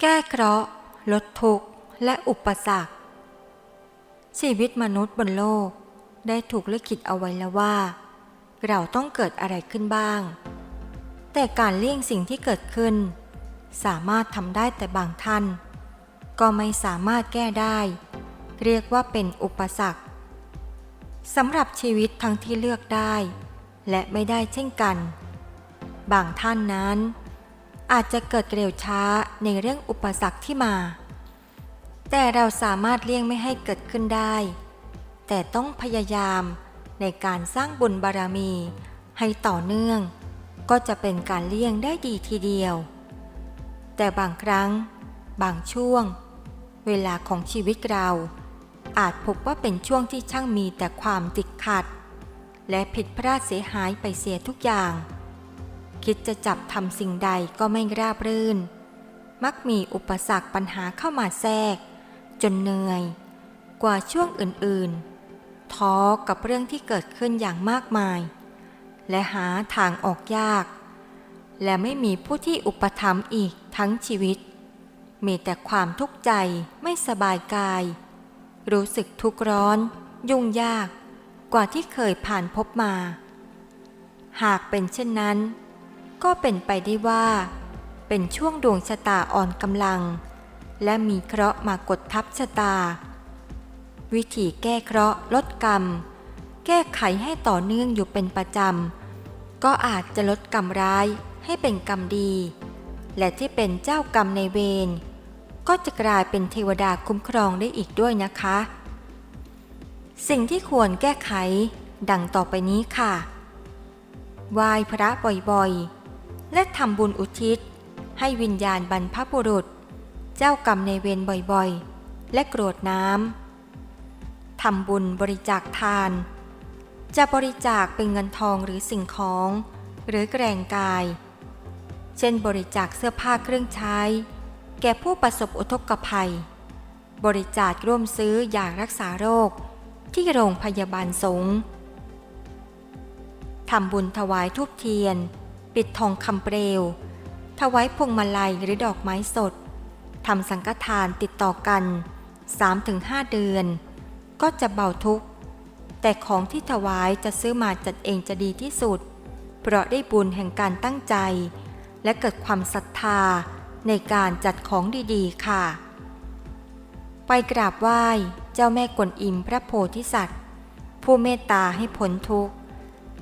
แก้เคราะห์ ลดทุกข์ และอุปสรรค ชีวิตมนุษย์บนโลกได้ถูกลิขิตเอาไว้แล้วว่า เราต้องเกิดอะไรขึ้นบ้าง แต่การเลี่ยงสิ่งที่เกิดขึ้น สามารถทำได้แต่บางท่าน ก็ไม่สามารถแก้ได้ เรียกว่าเป็นอุปสรรคสำหรับชีวิตทั้งที่เลือกได้ และไม่ได้เช่นกัน บางท่านนั้น อาจจะเกิดเร็วช้าในเรื่องอุปสรรคที่มา แต่เราสามารถเลี่ยงไม่ให้เกิดขึ้นได้ แต่ต้องพยายามในการสร้างบุญบารมี ให้ต่อเนื่อง ก็จะเป็นการเลี่ยงได้ดีทีเดียว แต่บางครั้ง บางช่วง เวลาของชีวิตเรา อาจพบว่าเป็นช่วงที่ช่างมีแต่ความติดขัด และผิดพลาดเสียหายไปเสียทุกอย่าง คิดจะจับทำสิ่งใดก็ไม่ราบรื่น มักมีอุปสรรคปัญหาเข้ามาแทรก จนเหนื่อย กว่าช่วงอื่นๆ ท้อกับเรื่องที่เกิดขึ้นอย่างมากมาย และหาทางออกยาก และไม่มีผู้ที่อุปถัมภ์อีกทั้งชีวิต มีแต่ความทุกข์ใจไม่สบายกาย รู้สึกทุกข์ร้อน ยุ่งยาก กว่าที่เคยผ่านพบมา หากเป็นเช่นนั้น ก็เป็นไปได้ว่า เป็นช่วงดวงชะตาอ่อนกำลัง และมีเคราะห์มากดทับชะตา วิธีแก้เคราะห์ลดกรรม แก้ไขให้ต่อเนื่องอยู่เป็นประจำ ก็อาจจะลดกรรมร้ายให้เป็นกรรมดี และที่เป็นเจ้ากรรมในเวรก็จะกลายเป็นเทวดาคุ้มครองได้อีกด้วยนะคะ สิ่งที่ควรแก้ไขดังต่อไปนี้ค่ะไหว้พระบ่อยๆ และทำบุญอุทิศ ให้วิญญาณบรรพบุรุษ เจ้ากรรมในเวรบ่อยๆ และกรวดน้ำทำบุญบริจาคทาน จะบริจาคเป็นเงินทองหรือสิ่งของ หรือแกรงกาย เช่นบริจาคเสื้อผ้าเครื่องใช้ แก่ผู้ประสบอุทกภัย บริจาคร่วมซื้อยารักษาโรคที่โรงพยาบาลสงฆ์ทำบุญถวายทูบเทียน ปิดทองคำเปลว ถวายพวงมาลัยหรือดอกไม้สด ทำสังฆทานติดต่อกัน 3-5 เดือน ก็จะเบาทุกข์ แต่ของที่ถวายจะซื้อมาจัดเองจะดีที่สุด เพราะได้บุญแห่งการตั้งใจ และเกิดความศรัทธาในการจัดของดีๆ ค่ะ ไปกราบไหว้เจ้าแม่กวนอิมพระโพธิสัตว์ ผู้เมตตาให้พ้นทุกข์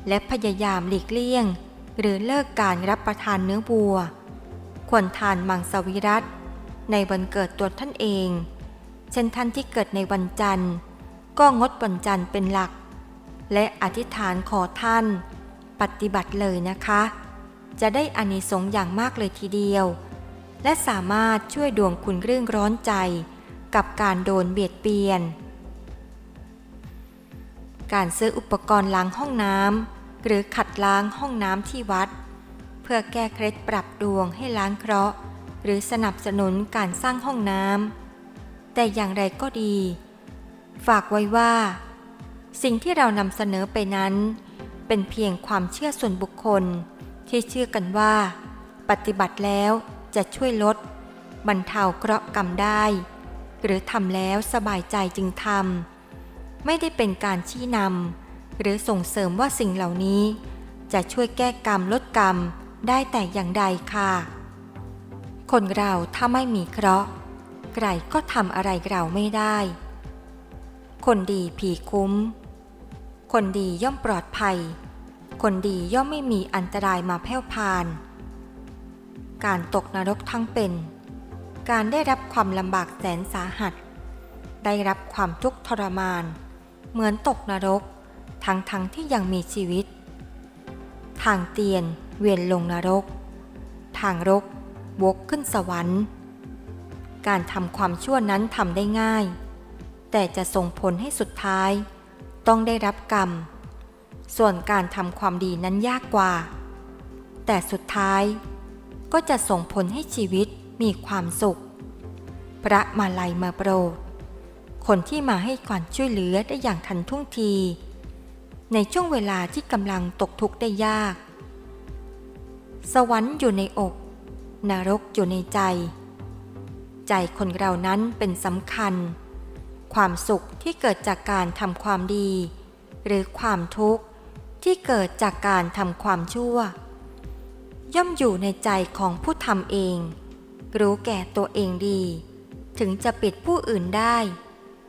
และพยายามหลีกเลี่ยง หรือเลิกการรับประทานเนื้อวัว ควรทานมังสวิรัตในวันเกิดตัวท่านเอง เช่นท่านที่เกิดในวันจันทร์ ก็งดวันจันทร์เป็นหลัก และอธิษฐานขอท่าน ปฏิบัติเลยนะคะ จะได้อานิสงส์อย่างมากเลยทีเดียว และสามารถช่วยดวงคุณเรื่องร้อนใจ กับการโดนเบียดเบียน การซื้ออุปกรณ์ล้างห้องน้ำ หรือขัดล้างห้องน้ำที่วัด เพื่อแก้เคล็ดปรับดวงให้ล้างเคราะห์ หรือสนับสนุนการสร้างห้องน้ำแต่อย่างไรก็ดี ฝากไว้ว่า สิ่งที่เรานำเสนอไปนั้น เป็นเพียงความเชื่อส่วนบุคคล ที่เชื่อกันว่า ปฏิบัติแล้วจะช่วยลด บรรเทาเคราะห์กรรมได้ หรือทำแล้วสบายใจจึงทำไม่ได้เป็นการชี้นำ หรือส่งเสริมว่าสิ่งเหล่านี้ จะช่วยแก้กรรมลดกรรมได้แต่อย่างใดค่ะ คนเราถ้าไม่มีเคราะห์ใครก็ทำอะไรเราไม่ได้ คนดีผีคุ้ม คนดีย่อมปลอดภัย คนดีย่อมไม่มีอันตรายมาแผ่วพาน การตกนรกทั้งเป็น การได้รับความลำบากแสนสาหัส ได้รับความทุกข์ทรมาน เหมือนตกนรก ทั้งทั้งที่ยังมีชีวิต ทางเตียนเวียนลงนรก ทางรกวกขึ้นสวรรค์ การทำความชั่วนั้นทำได้ง่าย แต่จะส่งผลให้สุดท้าย ต้องได้รับกรรม ส่วนการทำความดีนั้นยากกว่า แต่สุดท้ายก็จะส่งผลให้ชีวิตมีความสุข พระมาลัยมาโปรด คนที่มาให้ความช่วยเหลือได้อย่างทันท่วงที ในช่วงเวลาที่กำลังตกทุกข์ได้ยาก สวรรค์อยู่ในอก นรกอยู่ในใจ ใจคนเรานั้นเป็นสำคัญ ความสุขที่เกิดจากการทำความดี หรือความทุกข์ที่เกิดจากการทำความชั่ว ย่อมอยู่ในใจของผู้ทำเอง รู้แก่ตัวเองดี ถึงจะปิดผู้อื่นได้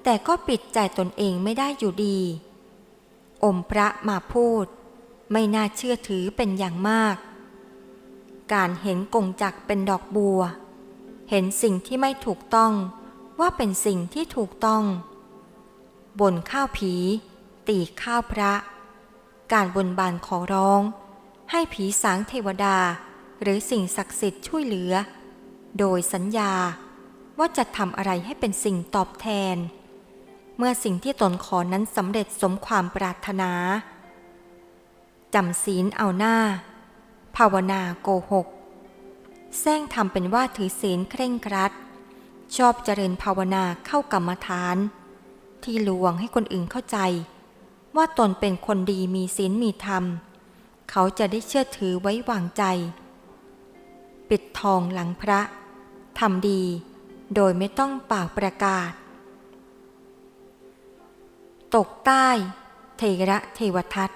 แต่ก็ปิดใจตนเองไม่ได้อยู่ดี อมพระมาพูด ไม่น่าเชื่อถือเป็นอย่างมาก การเห็นกงจักเป็นดอกบัว เห็นสิ่งที่ไม่ถูกต้องว่าเป็นสิ่งที่ถูกต้อง บนข้าวผี ตีข้าวพระ การบนบานขอร้อง ให้ผีสางเทวดาหรือสิ่งศักดิ์สิทธิ์ช่วยเหลือ โดยสัญญาว่าจะทำอะไรให้เป็นสิ่งตอบแทน เมื่อสิ่งที่ตนขอนั้นสำเร็จสมความปรารถนา จำศีลเอาหน้า ภาวนาโกหกแซงทำเป็นว่าถือศีลเคร่งครัด ชอบเจริญภาวนาเข้ากรรมฐาน ที่ลวงให้คนอื่นเข้าใจ ว่าตนเป็นคนดีมีศีลมีธรรม เขาจะได้เชื่อถือไว้วางใจ ปิดทองหลังพระทำดี โดยไม่ต้องเป่าประกาศ ตกใต้เทระเทวทัต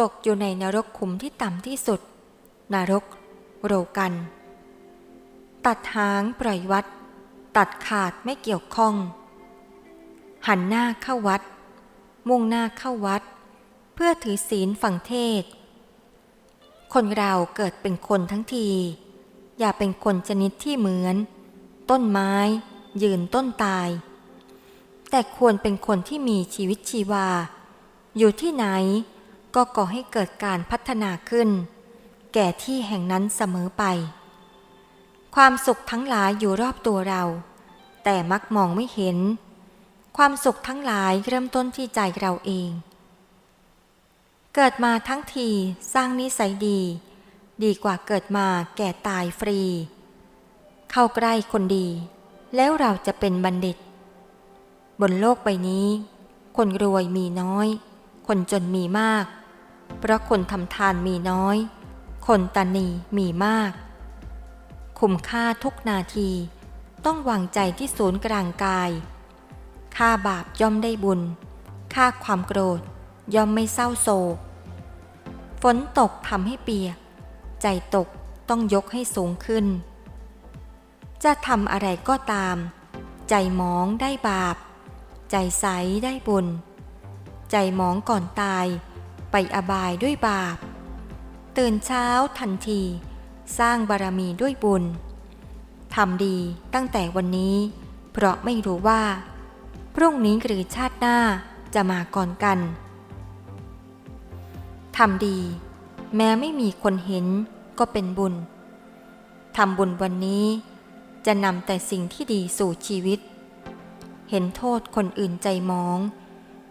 ตกอยู่ในนรกขุมที่ต่ำที่สุด นรกโรกัน ตัดหางปล่อยวัด ตัดขาดไม่เกี่ยวข้อง หันหน้าเข้าวัด มุ่งหน้าเข้าวัด เพื่อถือศีลฝั่งเทศ คนเราเกิดเป็นคนทั้งที อย่าเป็นคนชนิดที่เหมือน ต้นไม้ ยืนต้นตาย แต่ควรเป็นคนที่มีชีวิตชีวา อยู่ที่ไหนก็ก่อให้เกิดการพัฒนาขึ้น แก่ที่แห่งนั้นเสมอไป ความสุขทั้งหลายอยู่รอบตัวเรา แต่มักมองไม่เห็น ความสุขทั้งหลายเริ่มต้นที่ใจเราเอง เกิดมาทั้งทีสร้างนิสัยดี ดีกว่าเกิดมาแก่ตายฟรี เข้าใกล้คนดี แล้วเราจะเป็นบัณฑิต บนโลกใบนี้ คนรวยมีน้อย คนจนมีมาก เพราะคนทำทานมีน้อย คนตานีมีมาก คุ้มค่าทุกนาทีต้องวางใจที่ศูนย์กลางกาย ค่าบาปย่อมได้บุญ ค่าความโกรธย่อมไม่เศร้าโศก ฝนตกทำให้เปียก ใจตกต้องยกให้สูงขึ้น จะทำอะไรก็ตาม ใจหมองได้บาป ใจใสได้บุญ ใจหมองก่อนตายไปอบายด้วยบาป ตื่นเช้าทันที สร้างบารมีด้วยบุญทำดีตั้งแต่วันนี้ เพราะไม่รู้ว่า พรุ่งนี้หรือชาติหน้าจะมาก่อนกันทำดี แม้ไม่มีคนเห็นก็เป็นบุญทำบุญวันนี้จะนำแต่สิ่งที่ดีสู่ชีวิต เห็นโทษคนอื่นใจมอง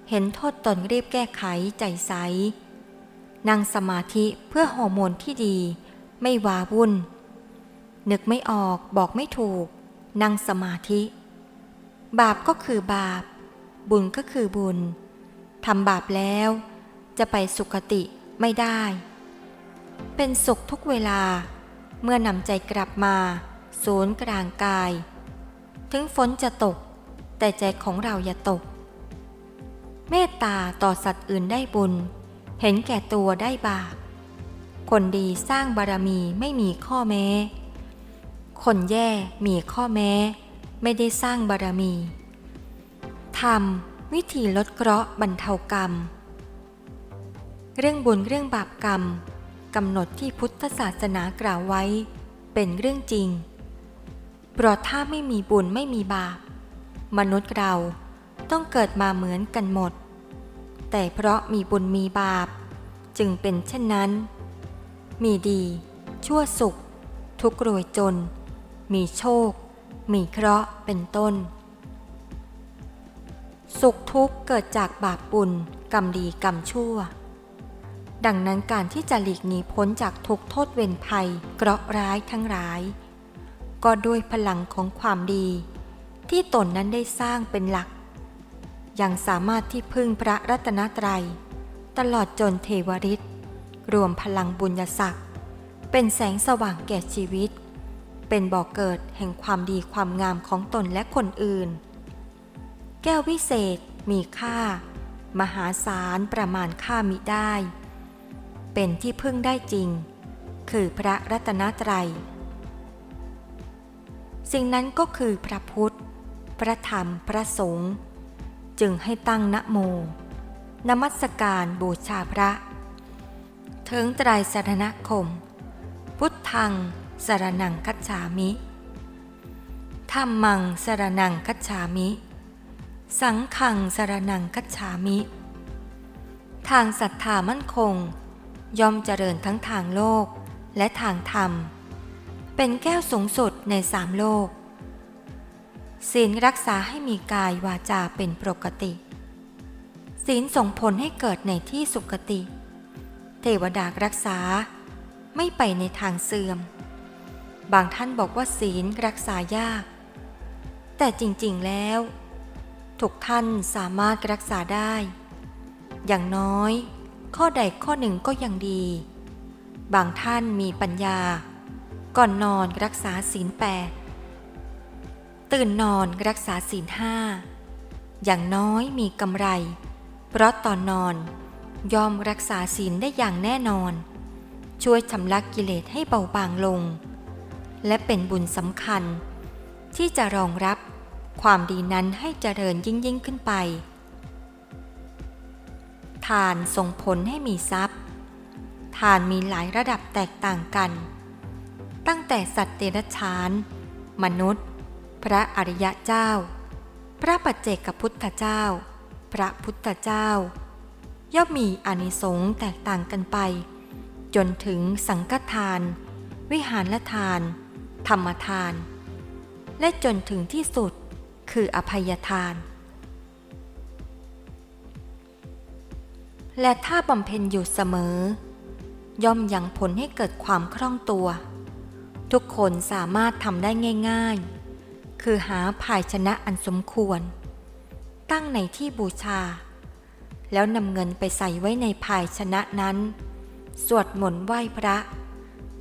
เห็นโทษตนรีบแก้ไขใจใส นั่งสมาธิเพื่อฮอร์โมนที่ดี ไม่วาวุ่น นึกไม่ออกบอกไม่ถูก นั่งสมาธิ บาปก็คือบาป บุญก็คือบุญ ทำบาปแล้ว จะไปสุคติไม่ได้ เป็นสุขทุกเวลา เมื่อนำใจกลับมา ศูนย์กลางกาย ถึงฝนจะตก แต่ใจของเราอย่าตก เมตตาต่อสัตว์อื่นได้บุญ เห็นแก่ตัวได้บาป คนดีสร้างบารมีไม่มีข้อแม้ คนแย่มีข้อแม้ ไม่ได้สร้างบารมีทำวิธีลดเคราะห์บรรเทากรรม เรื่องบุญเรื่องบาปกรรมกำหนดที่พุทธศาสนากล่าวไว้ เป็นเรื่องจริง เพราะถ้าไม่มีบุญไม่มีบาป มนุษย์เราต้องเกิดมาเหมือนกันหมด แต่เพราะมีบุญมีบาป จึงเป็นเช่นนั้น มีดี ชั่วสุข ทุกข์รวยจน มีโชค มีเคราะห์เป็นต้น สุขทุกข์เกิดจากบาปบุญกรรมดีกรรมชั่ว ดังนั้นการที่จะหลีกหนีพ้นจากทุกโทษเวรภัยเคราะห์ร้ายทั้งหลาย ก็ด้วยพลังของความดี ที่ตนนั้นได้สร้างเป็นหลัก ยังสามารถที่พึ่งพระรัตนตรัย ตลอดจนเทวริษรวมพลังบุญญศักดิ์เป็นแสงสว่างแก่ชีวิต เป็นบ่อกเกิดแห่งความดีความงามของตนและคนอื่น แก้ววิเศษมีค่า มหาศาลประมาณค่ามิได้ เป็นที่พึ่งได้จริง คือพระรัตนตรัย สิ่งนั้นก็คือพระพุทธ พระธรรม พระสงฆ์ จึงให้ตั้งนะโม นมัสการบูชาพระ ถึงไตรสรณคม พุทธังสรนังคัจฉามิธรรมังสรนังคัจฉามิ สังขังสรนังคัจฉามิ ทางศรัทธามั่นคง ย่อมเจริญทั้งทางโลกและทางธรรม เป็นแก้วสูงสุดในสามโลก ศีลรักษาให้มีกายวาจาเป็นปกติ ศีลส่งผลให้เกิดในที่สุคติ เทวดารักษาไม่ไปในทางเสื่อม บางท่านบอกว่าศีลรักษายาก แต่จริงๆแล้ว ทุกท่านสามารถรักษาได้ อย่างน้อย ข้อใดข้อหนึ่งก็ยังดี บางท่านมีปัญญา ก่อนนอนรักษาศีลแปดตื่นนอนรักษาศีลห้าอย่างน้อยมีกำไร เพราะตอนนอนยอมรักษาศีลได้อย่างแน่นอน ช่วยชำระกกิเลสให้เบาบางลง และเป็นบุญสำคัญ ที่จะรองรับความดีนั้นให้เจริญยิ่งยิ่งขึ้นไป ทานส่งผลให้มีทรัพย์ ทานมีหลายระดับแตกต่างกัน ตั้งแต่สัตว์เดรัจฉาน มนุษย์ พระอริยะเจ้า พระปัจเจกพุทธเจ้า พระพุทธเจ้า ย่อมมีอานิสงส์แตกต่างกันไป จนถึงสังฆทาน วิหารทาน ธรรมทาน และจนถึงที่สุดคืออภัยทาน และถ้าบำเพ็ญอยู่เสมอ ย่อมยังผลให้เกิดความคล่องตัว ทุกคนสามารถทำได้ง่าย ๆ คือหาภายชนะอันสมควร ตั้งในที่บูชา แล้วนำเงินไปใส่ไว้ในภายชนะนั้น สวดมนต์ไหว้พระ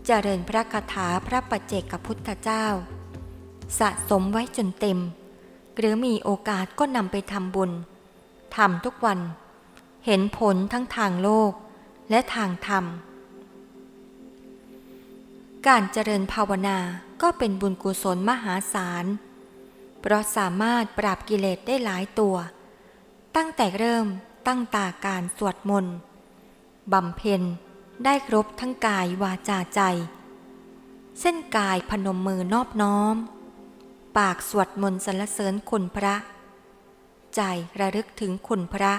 เจริญพระคาถาพระปัจเจกพุทธเจ้า สะสมไว้จนเต็ม หรือมีโอกาสก็นำไปทำบุญทำทุกวัน เห็นผลทั้งทางโลกและทางธรรม การเจริญภาวนาก็เป็นบุญกุศลมหาศาล เพราะสามารถปราบกิเลสได้หลายตัว ตั้งแต่เริ่มตั้งตาการสวดมนต์บำเพ็ญได้ครบทั้งกายวาจาใจ เส้นกายพนมมือนอบน้อม ปากสวดมนต์สรรเสริญคุณพระ ใจระลึกถึงคุณพระ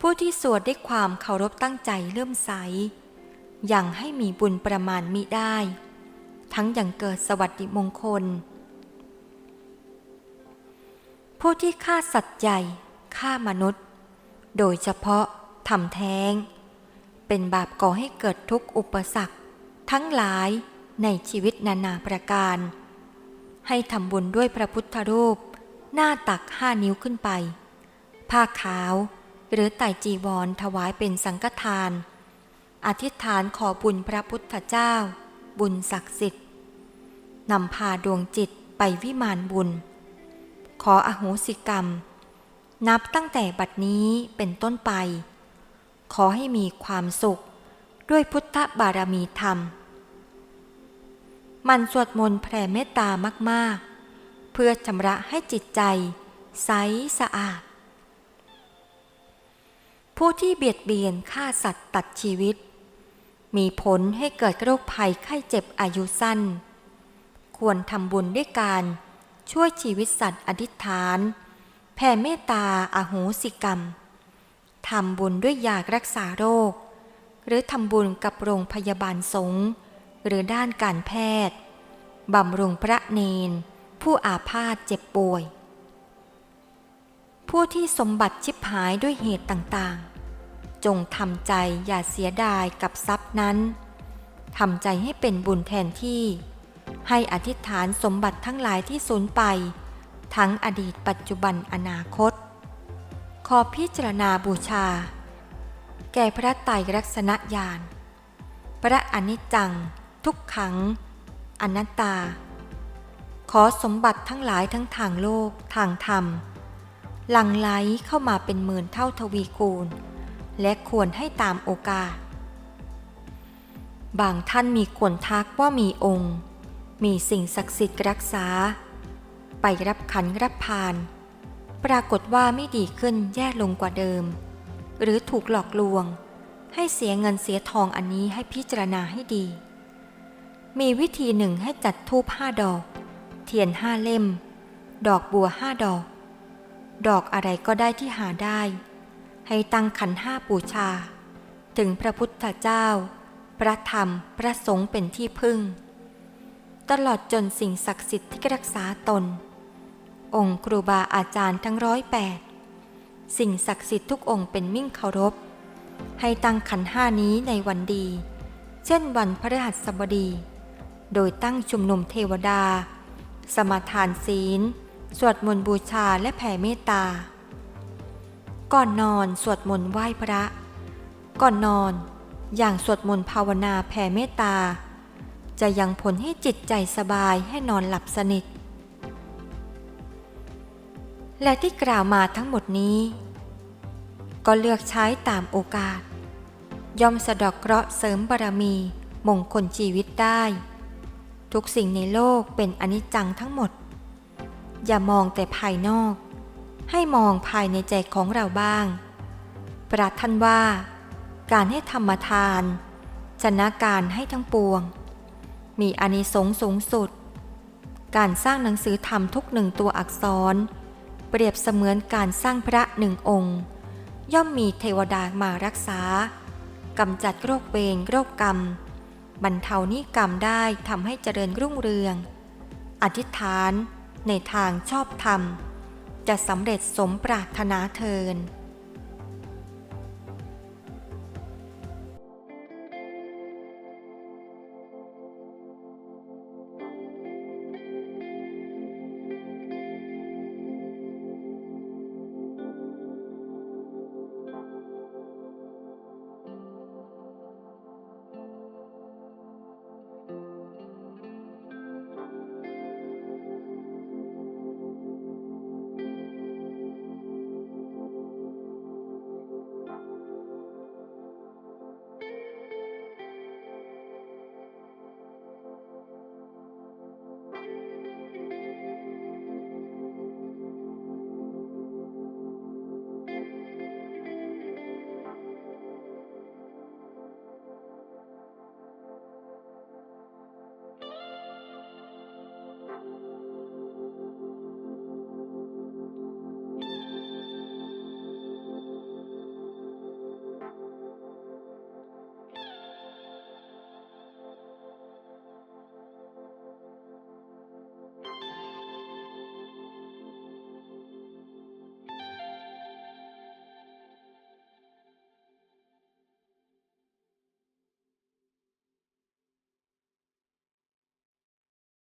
ผู้ที่สวดด้วยความเคารพตั้งใจเลื่อมใส ยังให้มีบุญประมาณมิได้ ทั้งยังเกิดสวัสดิมงคล ผู้ที่ฆ่าสัตว์ใหญ่ฆ่ามนุษย์ โดยเฉพาะทำแท้ง เป็นบาปก่อให้เกิดทุกข์อุปสรรค ทั้งหลายในชีวิตนานาประการ ให้ทำบุญด้วยพระพุทธรูป หน้าตักห้านิ้วขึ้นไป ผ้าขาว หรือไตจีวรถวายเป็นสังฆทาน อธิษฐานขอบุญพระพุทธเจ้า บุญศักดิ์สิทธิ์นำพาดวงจิตไปวิมานบุญ ขออโหสิกรรม นับตั้งแต่บัดนี้เป็นต้นไป ขอให้มีความสุขด้วยพุทธบารมีธรรม มันสวดมนต์แผ่เมตตามากๆ เพื่อชำระให้จิตใจ ใสสะอาด ผู้ที่เบียดเบียนฆ่าสัตว์ตัดชีวิต มีผลให้เกิดโรคภัยไข้เจ็บอายุสั้น ควรทำบุญด้วยการช่วยชีวิตสัตว์อธิษฐาน แผ่เมตตาอาโหสิกรรม ทำบุญด้วยยารักษาโรค หรือทำบุญกับโรงพยาบาลสงฆ์หรือด้านการแพทย์ บำรุงพระเนน ผู้อาพาธเจ็บป่วย ผู้ที่สมบัติชิบหายด้วยเหตุต่างๆ จงทำใจอย่าเสียดายกับทรัพย์นั้นทำใจให้เป็นบุญแทนที่ ให้อธิษฐานสมบัติทั้งหลายที่สูญไป ทั้งอดีตปัจจุบันอนาคต ขอพิจารณาบูชา แก่พระไตรลักษณญาณ พระอนิจจัง ทุกขัง อนัตตา ขอสมบัติทั้งหลายทั้งทางโลกทางธรรม หลั่งไหลเข้ามาเป็นหมื่นเท่าทวีคูณ และควรให้ตามโอกาส บางท่านมีคนทักว่ามีองค์ มีสิ่งศักดิ์สิทธิ์รักษา ไปรับขันรับพาน ปรากฏว่าไม่ดีขึ้นแย่ลงกว่าเดิม หรือถูกหลอกลวง ให้เสียเงินเสียทองอันนี้ให้พิจารณาให้ดี มีวิธีหนึ่งให้จัดทูบห้าดอก เทียนห้าเล่ม ดอกบัวห้าดอก ดอกอะไรก็ได้ที่หาได้ ให้ตั้งขันห้าปูชา ถึงพระพุทธเจ้า พระธรรมพระสงฆ์เป็นที่พึ่ง ตลอดจนสิ่งศักดิ์สิทธิ์ที่รักษาตน องค์ครูบาอาจารย์ทั้งร้อยแปดสิ่งศักดิ์สิทธิ์ทุกองค์เป็นมิ่งเคารพ ให้ตั้งขันห้านี้ในวันดี เช่นวันพฤหัสบดี โดยตั้งชุมนุมเทวดา สมาทานศีล สวดมนต์บูชาและแผ่เมตตา ก่อนนอนสวดมนต์ไหว้พระ ก่อนนอน อย่างสวดมนต์ภาวนาแผ่เมตตา จะยังผลให้จิตใจสบายให้นอนหลับสนิท และที่กล่าวมาทั้งหมดนี้ ก็เลือกใช้ตามโอกาส ย่อมสะดอกเคราะห์เสริมบารมีมงคลชีวิตได้ ทุกสิ่งในโลกเป็นอนิจจังทั้งหมด อย่ามองแต่ภายนอก ให้มองภายในใจของเราบ้างพระท่านว่า การให้ธรรมทาน ชนะการให้ทั้งปวง มีอานิสงส์สูงสุด การสร้างหนังสือธรรมทุกหนึ่งตัวอักษร เปรียบเสมือนการสร้างพระหนึ่งองค์ ย่อมมีเทวดามารักษากำจัดโรคเวรโรคกรรม บรรเทานิกรรมได้ทำให้เจริญรุ่งเรือง อธิษฐานในทางชอบธรรม จะสำเร็จสมปรารถนาเทิน